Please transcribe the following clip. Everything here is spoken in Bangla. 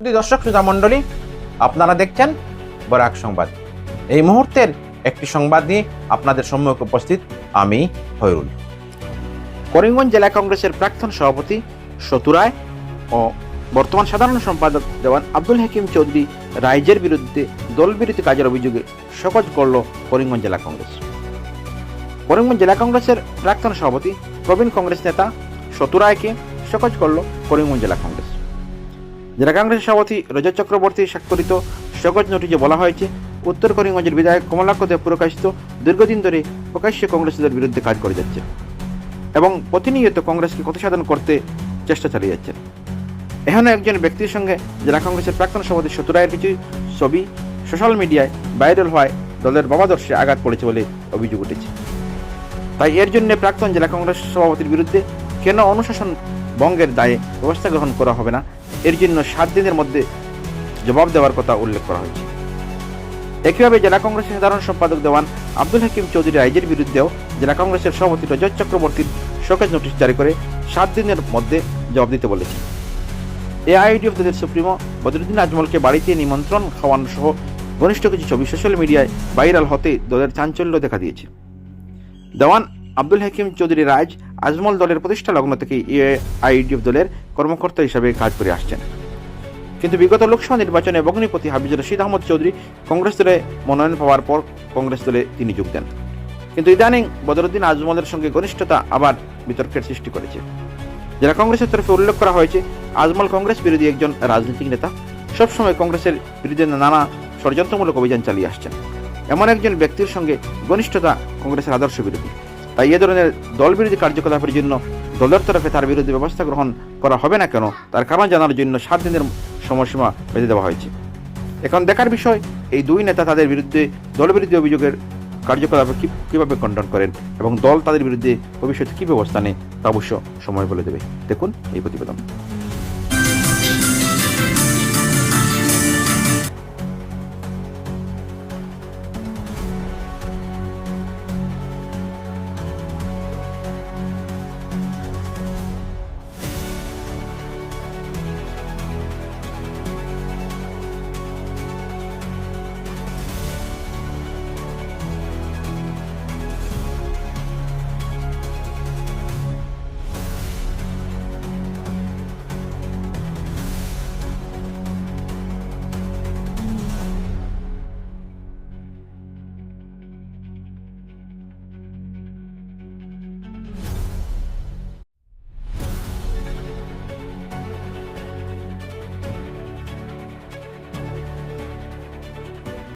দর্শক শ্রোতা মণ্ডলী, আপনারা দেখছেন বরাক সংবাদ। এই মুহূর্তের একটি সংবাদ নিয়ে আপনাদের সম্মুখে উপস্থিত আমি হয়রুল করিমগঞ্জ জেলা কংগ্রেসের প্রাক্তন সভাপতি সতুরায় ও বর্তমান সাধারণ সম্পাদক দেওয়ান আব্দুল হাকিম চৌধুরী রাইজের বিরুদ্ধে দলবিরোধী কাজের অভিযোগে সকজ করল করিমগঞ্জ জেলা কংগ্রেস। করিমগঞ্জ জেলা কংগ্রেসের প্রাক্তন সভাপতি প্রবীণ কংগ্রেস নেতা সতুরায়কে সকজ করল করিমগঞ্জ জেলা কংগ্রেস। জেলা কংগ্রেসের সভাপতি রজত চক্রবর্তী স্বাক্ষরিত সকজ নোটিশে বলা হয়েছে, উত্তর করিমগঞ্জের বিধায়ক কমলাক্ষ দেব প্রকাশিত দীর্ঘদিন ধরে প্রকাশ্য কংগ্রেসীদের বিরুদ্ধে কাজ করে যাচ্ছে এবং প্রতিনিয়ত কংগ্রেসকে ক্ষতিসাধন করতে চেষ্টা চালিয়ে যাচ্ছেন। এখানে একজন ব্যক্তির সঙ্গে জেলা কংগ্রেসের প্রাক্তন সভাপতি সতুরায়ের কিছু ছবি সোশ্যাল মিডিয়ায় ভাইরাল হওয়ায় দলের বাবাদর্শে আঘাত পড়েছে বলে অভিযোগ উঠেছে। তাই এর জন্য প্রাক্তন জেলা কংগ্রেস সভাপতির বিরুদ্ধে কেন অনুশাসন ভঙ্গের দায়ে ব্যবস্থা গ্রহণ করা হবে না এর জন্য সাত দিনের মধ্যে জবাব দেওয়ার কথা উল্লেখ করা হয়েছে। একইভাবে জেলা কংগ্রেসের সাধারণ সম্পাদক দেওয়ান আব্দুল হাকিম চৌধুরী রাইজের বিরুদ্ধেও জেলা কংগ্রেসের সভাপতি রজত চক্রবর্তীর শোকেজ নোটিশ জারি করে সাত দিনের মধ্যে জবাব দিতে বলেছে এআইডিএফ দলের সুপ্রিমো বদরুদ্দিন আজমলকে বাড়িতে নিমন্ত্রণ খাওয়ানো সহ ঘনিষ্ঠ কিছু ছবি সোশ্যাল মিডিয়ায় ভাইরাল হতে দলের চাঞ্চল্য দেখা দিয়েছে। দেওয়ান আব্দুল হাকিম চৌধুরী রাজ আজমল দলের প্রতিষ্ঠা লগ্ন থেকে এআইডিএফ দলের কর্মকর্তা হিসাবে কাজ করে আসছেন। কিন্তু বিগত লোকসভা নির্বাচনে অগ্নিপতি হাবিজুর রশিদ আহমদ চৌধুরী কংগ্রেস দলে মনোনয়ন পাওয়ার পর কংগ্রেস দলে তিনি যোগ দেন। কিন্তু ইদানিং বদরুদ্দিন আজমলের সঙ্গে ঘনিষ্ঠতা আবার বিতর্কের সৃষ্টি করেছে। জেলা কংগ্রেসের তরফে উল্লেখ করা হয়েছে, আজমল কংগ্রেস বিরোধী একজন রাজনৈতিক নেতা। সবসময় কংগ্রেসের বিরুদ্ধে নানা ষড়যন্ত্রমূলক অভিযান চালিয়ে আসছেন। এমন একজন ব্যক্তির সঙ্গে ঘনিষ্ঠতা কংগ্রেসের আদর্শ বিরোধী। তাই এ ধরনের দল বিরোধী কার্যকলাপের জন্য দলের তরফে তার বিরুদ্ধে ব্যবস্থা গ্রহণ করা হবে না কেন? তার কারণ জানার জন্য সাত দিনের সময়সীমা বেঁধে দেওয়া হয়েছে। এখন দেখার বিষয়, এই দুই নেতা তাদের বিরুদ্ধে দল দলবিরোধী অভিযোগের কার্যকলাপ কীভাবে খণ্ডন করেন এবং দল তাদের বিরুদ্ধে ভবিষ্যতে কী ব্যবস্থা নেয় তা অবশ্য সময় বলে দেবে। দেখুন এই প্রতিবেদন।